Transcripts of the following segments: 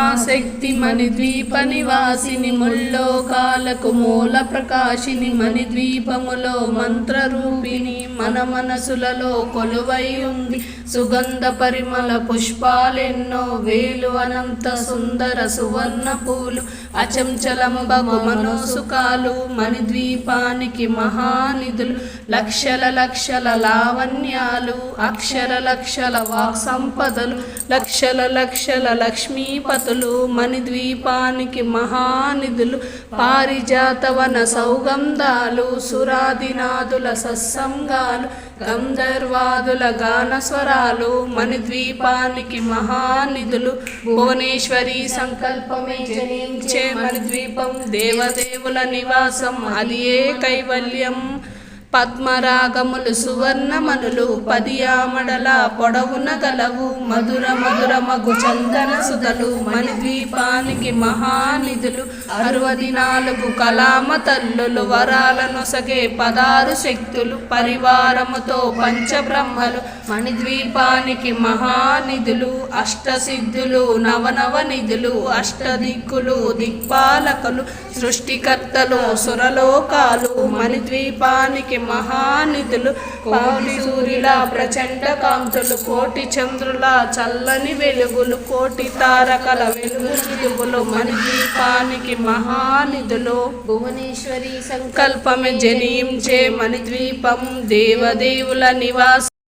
మహాశక్తి మణిద్వీప నివాసిని ముల్లోకాలకు మూల ప్రకాశిని మణిద్వీపములో మంత్రరూపిణి మన మనసులలో కొలువై ఉంది. సుగంధ పరిమళ పుష్పాలెన్నో వేలు అనంత సుందర సువర్ణ పూలు అచంచలంబగు మనోసుకాలు మణిద్వీపానికి మహానిధులు లక్షల లక్షల లావణ్యాలు అక్షర లక్షల వాక్ సంపదలు లక్షల లక్షల లక్ష్మీపతులు మణిద్వీపానికి మహానిధులు పారిజాతవన సౌగంధాలు సురాదినాథుల సత్సంగాలు గంధర్వాదుల గానస్వరాలు మణిద్వీపానికి మహానిధులు. భువనేశ్వరి సంకల్పమే జనించే మణిద్వీపం దేవదేవుల నివాసం. అది ఏ కైవల్యం పద్మరాగములు సువర్ణమనులు పదియామడల పొడవున గలవు మధుర మధుర మగు చందన సుధలు మణిద్వీపానికి మహానిధులు అరవది నాలుగు కలామ తల్లులు వరాలను సగే పదారు శక్తులు పరివారముతో పంచబ్రహ్మలు మణిద్వీపానికి మహానిధులు అష్టసిద్ధులు నవనవ నిధులు అష్టదిక్కులు దిక్పాలకులు సృష్టికర్తలు సురలోకాలు మణిద్వీపానికి మహానిధులు కోటి సూర్యుల ప్రచండ కాంతులు కోటి చంద్రుల చల్లని వెలుగులు కోటి తారకల వెలుగులు మణిద్వీపానికి మహానిధులు. భువనేశ్వరి సంకల్పమే జనించే మణిద్వీపం దేవదేవుల నివాస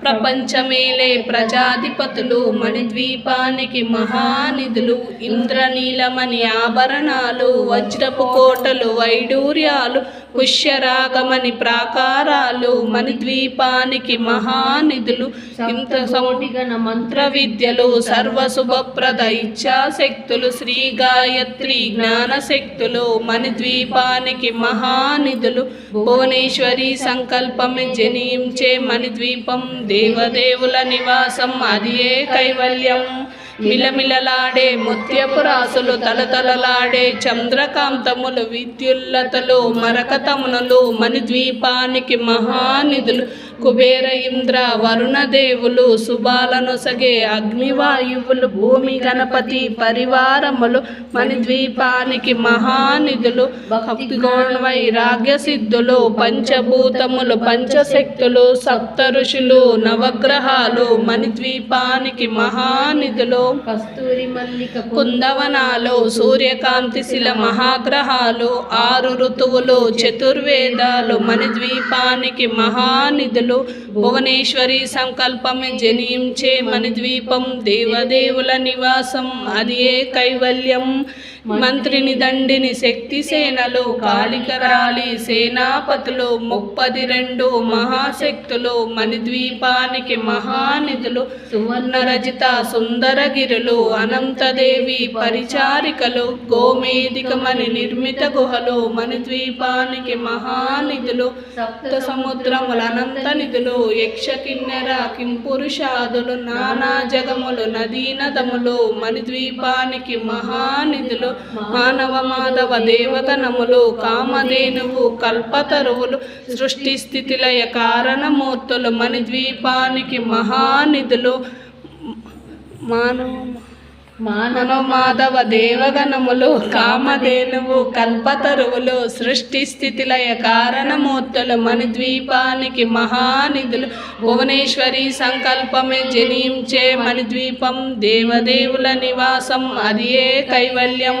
ప్రపంచమేలే ప్రజాధిపతులు మణిద్వీపానికి మహానిధులు ఇంద్రనీలమణి ఆభరణాలు వజ్రపు కోటలు వైడూర్యాలు పుష్యరాగమని ప్రాకారాలు మణిద్వీపానికి మహానిధులు ఇంత సౌటిగన మంత్ర విద్యలు సర్వశుభప్రద ఇచ్ఛాశక్తులు శ్రీ గాయత్రి జ్ఞానశక్తులు మణిద్వీపానికి మహానిధులు భువనేశ్వరి సంకల్పమే జనించే మణిద్వీపం దేవదేవుల నివాసం అది ఏ కైవల్యం? మిలమిలలాడే ముత్యపు రాసులు తలతలలాడే చంద్రకాంతములు విద్యుల్లతలు మరకతమునలు మణిద్వీపానికి మహానిధులు. కుబేర ఇంద్ర వరుణ దేవులు శుభాలను సగే అగ్నివాయువులు భూమి గణపతి పరివారములు మణిద్వీపానికి మహానిధులు భక్తి వైరాగ్య సిద్ధులు పంచభూతములు పంచశక్తులు సప్త ఋషులు నవగ్రహాలు మణిద్వీపానికి మహానిధులు కస్తూరి మల్లిక కుందవనాలు సూర్యకాంతి శిల మహాగ్రహాలు ఆరు ఋతువులు చతుర్వేదాలు మణిద్వీపానికి మహానిధులు భువనేశ్వరి సంకల్పం జనించే మణిద్వీపం దేవదేవుల నివాసం. అది ఏ కైవల్యం? మంత్రిని దండిని శక్తి సేనలు కాళికరాళి సేనాపతులు ముప్పది రెండు మహాశక్తులు మణిద్వీపానికి మహానిధులు సువర్ణ రజిత సుందరగిరులు అనంతదేవి పరిచారికలు గోమేదికమని నిర్మిత గుహలు మణిద్వీపానికి మహానిధులు సప్త సముద్రముల అనంత నిధులు యక్ష కిన్నెర కింపురుషాదులు నానా జగములు నదీనదములు మణిద్వీపానికి మహానిధులు మానవ మాధవ దేవతనములు కామధేనువు కల్పతరువులు సృష్టి స్థితిలయ కారణమూర్తులు మణిద్వీపానికి మహానిధులు మానవ మానవ మాధవ దేవగణములు కామధేనువు కల్పతరువులు సృష్టి స్థితిలయ కారణమూర్తులు మణిద్వీపానికి మహానిధులు భువనేశ్వరి సంకల్పమే జనించే మణిద్వీపం దేవదేవుల నివాసం అది ఏ కైవల్యం?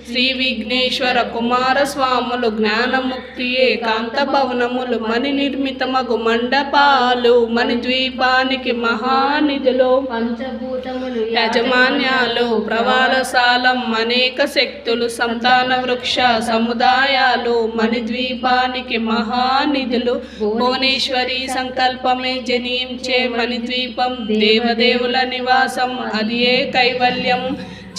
శ్రీ విఘ్నేశ్వర కుమార స్వాములు జ్ఞానముక్తి ఏకాంత భవనములు మణి నిర్మితమగు మండపాలు మణి ద్వీపానికి మహానిధులు పంచభూతములు యాజమాన్యాలు ప్రవాలసాలం అనేక శక్తులు సంతాన వృక్ష సముదాయాలు మణిద్వీపానికి మహానిధులు భువనేశ్వరి సంకల్పమే జనించే మణిద్వీపం దేవదేవుల నివాసం అది ఏ కైవల్యం?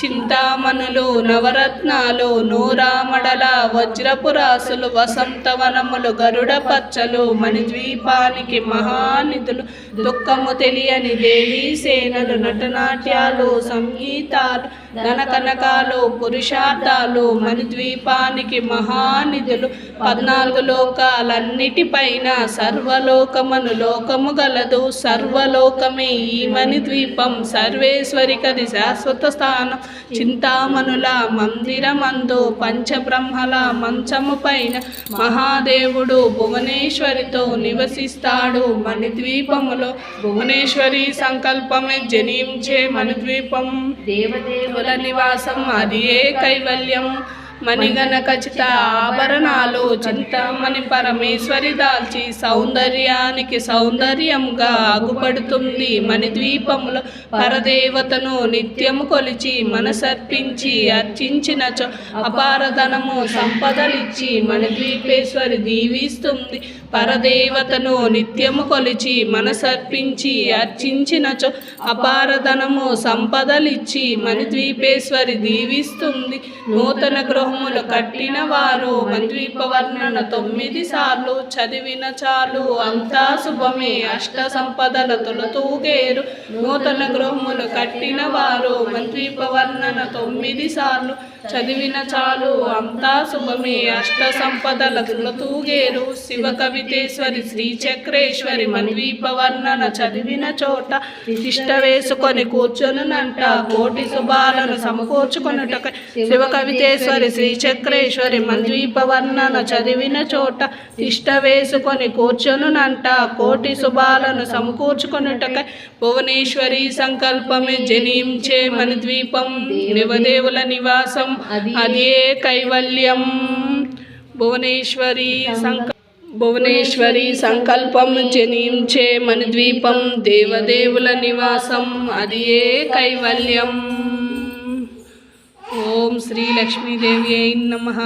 చింతామణులు నవరత్నాలు నూరామడల వజ్రపురాసులు వసంతవనములు గరుడ పచ్చలు మణిద్వీపానికి మహానిధులు దుఃఖము తెలియని దేవీ సేనలు నటనాట్యాలు సంగీతాలు ధనకనకాలు పురుషార్థాలు మణిద్వీపానికి మహానిధులు పద్నాలుగు లోకాలన్నిటిపైన సర్వలోకమను లోకము గలదు సర్వలోకమే ఈ మణిద్వీపం సర్వేశ్వరికది శాశ్వత స్థానం. చింతామణుల మందిరమందు పంచబ్రహ్మల మంచము పైన మహాదేవుడు భువనేశ్వరితో నివసిస్తాడు. మణిద్వీపములో భువనేశ్వరి సంకల్పమే జనించే మణిద్వీపం. దేవదేవుల నివాసం అది ఏ కైవల్యం? మణిగణ ఖచ్చిత ఆభరణాలు చింతామణి పరమేశ్వరి దాల్చి సౌందర్యానికి సౌందర్యంగా ఆగుపడుతుంది మణిద్వీపములో పరదేవతను నిత్యము కొలిచి మనసర్పించి అర్చించినచో అపారధనము సంపదలిచ్చి మణిద్వీపేశ్వరి దీవిస్తుంది. పరదేవతను నిత్యము కొలిచి మనసర్పించి అర్చించినచో అపారధనము సంపదలిచ్చి మణిద్వీపేశ్వరి దీవిస్తుంది. నూతన గృహములు కట్టిన వారు మణిద్వీప వర్ణన తొమ్మిది సార్లు చదివిన చాలు. అంతా శుభమే. అష్ట సంపదల తొలతూగేరు నూతన గృహములు కట్టిన వారు మణిద్వీప వర్ణన తొమ్మిది సార్లు చదివిన చాలు అంతా శుభమే. అష్ట సంపదల తూగేరు శివ కవితేశ్వరి శ్రీ చక్రేశ్వరి మన్వీప వర్ణన చదివిన చోట ఇష్ట వేసుకొని కూర్చొనునంట. కోటి శుభాలను సమకూర్చుకొనుటక శివ కవితేశ్వరి శ్రీ చక్రేశ్వరి మన్వీప వర్ణన చదివిన చోట ఇష్ట వేసుకొని కూర్చొనునంట. కోటి శుభాలను సమకూర్చుకొనుటక భువనేశ్వరి సంకల్పమే మన మణిద్వీపం దేవదేవుల నివాసం అదే కైవల్యం భువనేశ్వరి సంక భువనేశ్వరి సంకల్పం జనించే మణిద్వీపం దేవదేవుల నివాసం అది ఏ కైవల్యం ఓం శ్రీ లక్ష్మీదేవి నమః